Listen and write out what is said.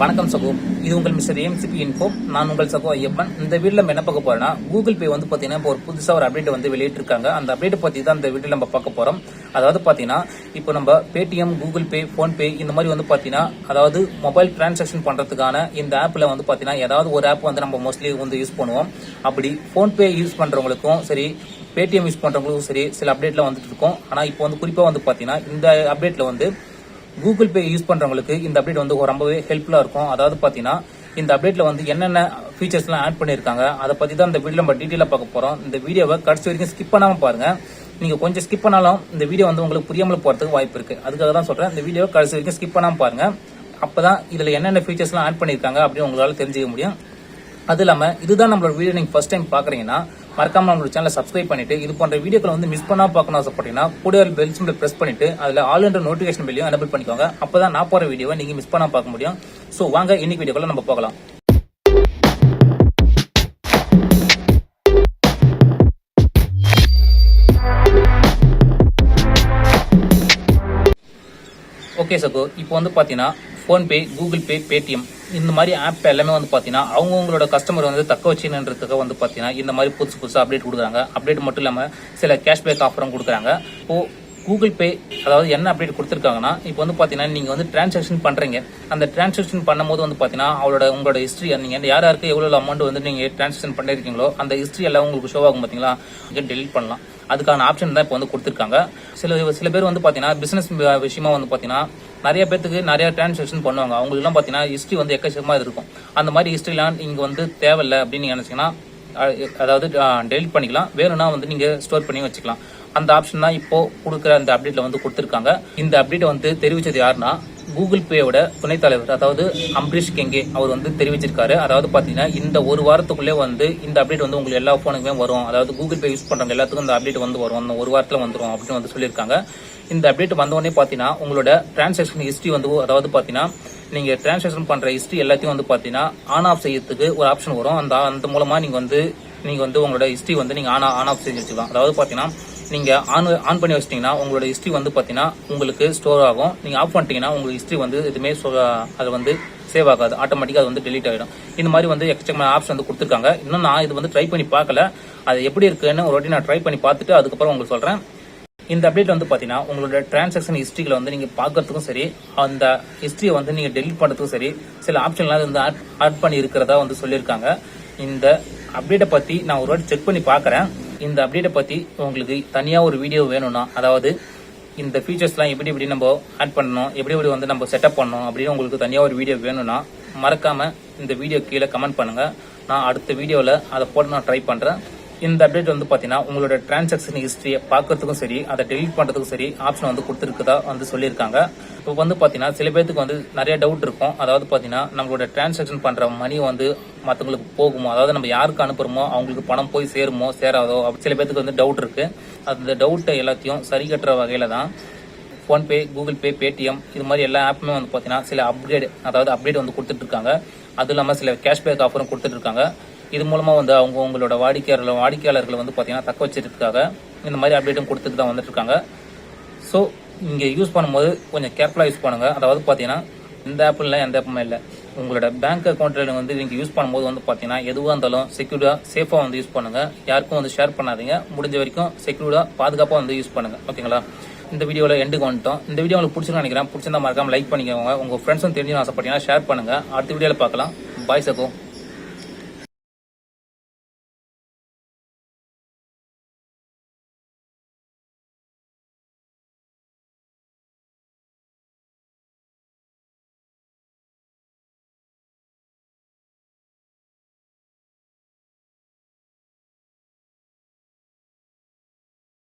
வணக்கம் சகோ. இது உங்கள் மிஸ்டர் எம்சிபி இன்ஃபோ நான் உங்கள் சகோ ஐயப்பன். இந்த வீடியோ நம்ம என்ன பார்க்க போறோம்னா கூகுள் பே வந்து பார்த்தீங்கன்னா இப்போ ஒரு புதுசாக ஒரு அப்டேட் வந்து வெளியிட்டிருக்காங்க. அந்த அப்டேட் பற்றி தான் இந்த வீடியோ நம்ம பார்க்க போறோம். அதாவது பார்த்தீங்கன்னா இப்போ நம்ம பேடிஎம் கூகுள் பே ஃபோன்பே இந்த மாதிரி வந்து பார்த்தீங்கன்னா அதாவது மொபைல் டிரான்சாக்ஷன் பண்ணுறதுக்கான இந்த ஆப்பில் வந்து பார்த்தீங்கன்னா ஏதாவது ஒரு ஆப் வந்து நம்ம மோஸ்ட்லி வந்து யூஸ் பண்ணுவோம். அப்படி ஃபோன்பே யூஸ் பண்ணுறவங்களுக்கும் சரி பேடிஎம் யூஸ் பண்ணுறவங்களுக்கும் சரி சில அப்டேட்லாம் வந்துட்டு இருக்கும். ஆனால் இப்போ வந்து குறிப்பாக வந்து பார்த்தீங்கன்னா இந்த அப்டேட்டில் வந்து கூகுள் பே யூஸ் பண்றவங்களுக்கு இந்த அப்டேட் வந்து ரொம்பவே ஹெல்ப்ஃபுல்லா இருக்கும். அதாவது பாத்தீங்கன்னா இந்த அப்டேட்ல வந்து என்னென்ன ஃபீச்சர்ஸ்லாம் ஆட் பண்ணிருக்காங்க அதை பத்தி தான் இந்த வீடியோ நம்ம டீட்டெயிலாக பார்க்க போறோம். இந்த வீடியோவை கடைசி வரைக்கும் ஸ்கிப் பண்ணாம பாருங்க. நீங்க கொஞ்சம் ஸ்கிப் பண்ணாலும் இந்த வீடியோ வந்து உங்களுக்கு புரியாமல் போறதுக்கு வாய்ப்பு இருக்கு. அதுக்காக தான் சொல்றேன். இந்த வீடியோ கடைசி வரைக்கும் ஸ்கிப் பண்ணாம பாருங்க. அப்பதான் இதுல என்னென்ன ஃபீச்சர்ஸ்லாம் ஆட் பண்ணிருக்காங்க அப்படின்னு உங்களால தெரிஞ்சுக்க முடியும். அது இல்லாமல் இதுதான் நம்மளோட வீடியோ நீங்கள் ஃபஸ்ட் டைம் பார்க்குறீங்கன்னா மறக்காம நம்மளோட சேனலை சப்ஸ்கிரைப் பண்ணிட்டு இது போன்ற வீடியோக்களை வந்து மிஸ் பண்ணா பார்க்கணும் ஆசைப்பட்டீங்கன்னா கூட பெல் சிம்பிள் ப்ரெஸ் பண்ணிட்டு அதில் ஆல் என்ற நோட்டிஃபிகேஷன் பில்லையும் எனபிள் பண்ணிக்கோங்க. அப்பதான் நான் போகிற வீடியோவை நீங்கள் மிஸ் பண்ணா பார்க்க முடியும். ஸோ வாங்க இன்னைக்கு வீடியோக்குள்ள நம்ம போகலாம். ஓகே சகோ. இப்போ வந்து பார்த்தீங்கன்னா ஃபோன்பே கூகுள் பே பேடிஎம் இந்த மாதிரி ஆப் எல்லாமே வந்து பார்த்தீங்கன்னா அவங்கவுங்களோட கஸ்டமர் வந்து தக்க வச்சுன்றதுக்காக வந்து பார்த்தீங்கன்னா இந்த மாதிரி புதுசு புதுசாக அப்டேட் கொடுக்குறாங்க. அப்டேட் மட்டும் இல்லாமல் சில கேஷ்பேக் ஆஃபரும் கொடுக்குறாங்க. இப்போது கூகுள் பே அதாவது என்ன அப்டேட் கொடுத்துருக்காங்கன்னா இப்போ வந்து பார்த்தீங்கன்னா நீங்கள் வந்து டிரான்சாக்ஷன் பண்ணுறீங்க அந்த டிரான்சாக்ஷன் பண்ணும்போது வந்து பார்த்தீங்கன்னா அவளோட உங்களோட ஹிஸ்ட்ரி நீங்கள் யார் யாருக்கு எவ்வளோ அமௌண்ட் வந்து நீங்கள் டிரான்சாக்ஷன் பண்ணிருக்கீங்களோ அந்த ஹிஸ்ட்ரி எல்லாம் உங்களுக்கு ஷோ ஆகும் பார்த்தீங்களா நீங்கள் டெலிட் பண்ணலாம். அதுக்கான ஆப்ஷன் தான் இப்போ வந்து கொடுத்துருக்காங்க. சில சில பேர் வந்து பார்த்தீங்கன்னா பிஸ்னஸ் விஷயமா வந்து பார்த்தீங்கன்னா நிறைய பேத்துக்கு நிறைய டிரான்சாக்ஷன் பண்ணுவாங்க. அவங்களுக்குலாம் பார்த்தீங்கன்னா ஹிஸ்ட்ரி வந்து எக்கச்சக்கமாக இருக்கும். அந்த மாதிரி ஹிஸ்ட்ரிலாம் இங்கே வந்து தேவையில்லை அப்படின்னு நீங்கள் நினச்சிங்கன்னா அதாவது டெலிட் பண்ணிக்கலாம். வேணும்னா வந்து நீங்கள் ஸ்டோர் பண்ணி வச்சுக்கலாம். அந்த ஆப்ஷன் தான் இப்போ கொடுக்குற அந்த அப்டேட்ல வந்து கொடுத்துருக்காங்க. இந்த அப்டேட்டை வந்து தெரிவித்தது யாருன்னா கூகுள் பேயோட துணைத் தலைவர் அதாவது அம்பரீஷ் கெங்கே அவர் வந்து தெரிவிச்சிருக்காரு. அதாவது பார்த்தீங்கன்னா இந்த ஒரு வாரத்துக்குள்ளே வந்து இந்த அப்டேட் வந்து உங்களுக்கு எல்லா ஃபோனுக்குமே வரும். அதாவது கூகுள் பே யூஸ் பண்ணுறவங்க எல்லாத்துக்கும் இந்த அப்டேட் வந்து வரும். அந்த ஒரு வாரத்தில் வந்துடும் அப்படின்னு வந்து சொல்லியிருக்காங்க. இந்த அப்டேட் வந்த பார்த்தீங்கன்னா உங்களோட டிரான்சாக்ஷன் ஹிஸ்ட்ரி வந்து அதாவது பார்த்தீங்கன்னா நீங்கள் டிரான்ஸ்லேஷன் பண்ணுற ஹிஸ்டரி எல்லாத்தையும் வந்து பார்த்தீங்கன்னா ஆன் ஆஃப் செய்யறதுக்கு ஒரு ஆப்ஷன் வரும். அந்த அந்த மூலமாக நீங்கள் வந்து நீங்கள் வந்து உங்களோட ஹிஸ்ட்ரி வந்து நீங்கள் ஆன் ஆன் ஆஃப் செஞ்சு வச்சுக்கலாம். அதாவது பார்த்தீங்கன்னா நீங்கள் ஆன் ஆன் பண்ணி வச்சிட்டிங்கன்னா உங்களோட ஹிஸ்ட்ரி வந்து பார்த்தீங்கன்னா உங்களுக்கு ஸ்டோர் ஆகும். நீங்கள் ஆஃப் பண்ணிட்டீங்கன்னா உங்களுக்கு ஹிஸ்ட்ரி வந்து எதுவுமே அது வந்து சேவ் ஆகாது. ஆட்டோமேட்டிக்காக அது வந்து டெலீட் ஆகிடும் இந்த மாதிரி வந்து எக்ஸ்ட்ரா ஆப்ஷன் வந்து கொடுத்துருக்காங்க. இன்னும் நான் இது வந்து ட்ரை பண்ணி பார்க்கல. அது எப்படி இருக்குன்னு ஒரு வாட்டி நான் ட்ரை பண்ணி பார்த்துட்டு அதுக்கப்புறம் உங்களுக்கு சொல்கிறேன் இந்த அப்டேட் வந்து பார்த்தீங்கன்னா உங்களோட டிரான்சாக்ஷன் ஹிஸ்ட்ரியில் வந்து நீங்கள் பார்க்கறதுக்கும் சரி அந்த ஹிஸ்ட்ரியை வந்து நீங்கள் டெலிட் பண்ணுறதுக்கும் சரி சில ஆப்ஷன்லாம் வந்து ஆட் ஆட் பண்ணி இருக்கிறதா வந்து சொல்லியிருக்காங்க. இந்த அப்டேட்டை பற்றி நான் ஒரு வாட்டி செக் பண்ணி பார்க்குறேன். இந்த அப்டேட்டை பற்றி உங்களுக்கு தனியாக ஒரு வீடியோ வேணும்னா அதாவது இந்த ஃபீச்சர்ஸ்லாம் எப்படி எப்படி நம்ம ஆட் பண்ணணும் எப்படி எப்படி வந்து நம்ம செட்டப் பண்ணணும் அப்படின்னு உங்களுக்கு தனியாக ஒரு வீடியோ வேணும்னா மறக்காமல் இந்த வீடியோ கீழே கமெண்ட் பண்ணுங்கள் நான் அடுத்த வீடியோவில் அதை போட்டு நான் ட்ரை பண்ணுறேன் இந்த அப்டேட் வந்து பாத்தீங்கன்னா உங்களோட டிரான்சாக்ஷன் ஹிஸ்டரியை பார்க்கறதுக்கும் சரி அதை டெலிட் பண்றதுக்கும் சரி ஆப்ஷன் வந்து கொடுத்துருக்குதா வந்து சொல்லியிருக்காங்க. இப்போ வந்து பாத்தீங்கன்னா சில பேருக்கு வந்து நிறைய டவுட் இருக்கும். அதாவது பாத்தீங்கன்னா நம்மளோட டிரான்சாக்ஷன் பண்ற மணி வந்து மற்றவங்களுக்கு போகுமோ? அதாவது நம்ம யாருக்கு அனுப்புறோமோ? அவங்களுக்கு பணம் போய் சேருமோ? சேராதோ? சில பேருக்கு வந்து டவுட் இருக்கு. அந்த டவுட்டை எல்லாத்தையும் சரி கட்டுற வகையில தான் ஃபோன்பே கூகுள் பே பேடிஎம் இது மாதிரி எல்லா ஆப்புமே வந்து பார்த்தீங்கன்னா சில அப்கிரேட் அதாவது அப்டேட் வந்து கொடுத்துட்டு இருக்காங்க. இல்லாமல் சில கேஷ்பேக் ஆஃபரும் கொடுத்துட்டு இருக்காங்க. இது மூலமா வந்து அவங்க உங்களோட வாடிக்கையாளர் வாடிக்கையாளர்களை வந்து பார்த்தீங்கன்னா தக்க வச்சிருக்காங்க இந்த மாதிரி அப்டேட்டும் கொடுத்துட்டு தான் வந்துட்டுருக்காங்க. ஸோ இங்கே யூஸ் பண்ணும்போது கொஞ்சம் கேர்ஃபுல்லாக யூஸ் பண்ணுங்கள் அதாவது பார்த்தீங்கன்னா இந்த ஆப் இல்லை எந்த ஆப்புமே இல்லை. உங்களோட பேங்க் அக்கௌண்ட்டில் வந்து நீங்கள் யூஸ் பண்ணும்போது வந்து பார்த்தீங்கன்னா எதுவாக இருந்தாலும் செக்யூர்டாக சேஃபாக வந்து யூஸ் பண்ணுங்கள் யாருக்கும் வந்து ஷேர் பண்ணாதீங்க. முடிஞ்ச வரைக்கும் செக்யூர்டாக பாதுகாப்பாக வந்து யூஸ் பண்ணுங்கள் ஓகேங்களா இந்த வீடியோவில் எண்டுக்கு வந்துட்டோம். இந்த வீடியோ உங்களுக்கு பிடிச்சிருன்னு நினைக்கிறேன். பிடிச்சிருந்தா மறக்காமல் லைக் பண்ணிக்கோங்க. உங்கள் ஃப்ரெண்ட்ஸும் தெரிஞ்சுன்னு ஆசைப்பட்டீங்கன்னா ஷேர் பண்ணுங்கள் அடுத்த வீடியோவில் பார்க்கலாம். பாய் சகோ.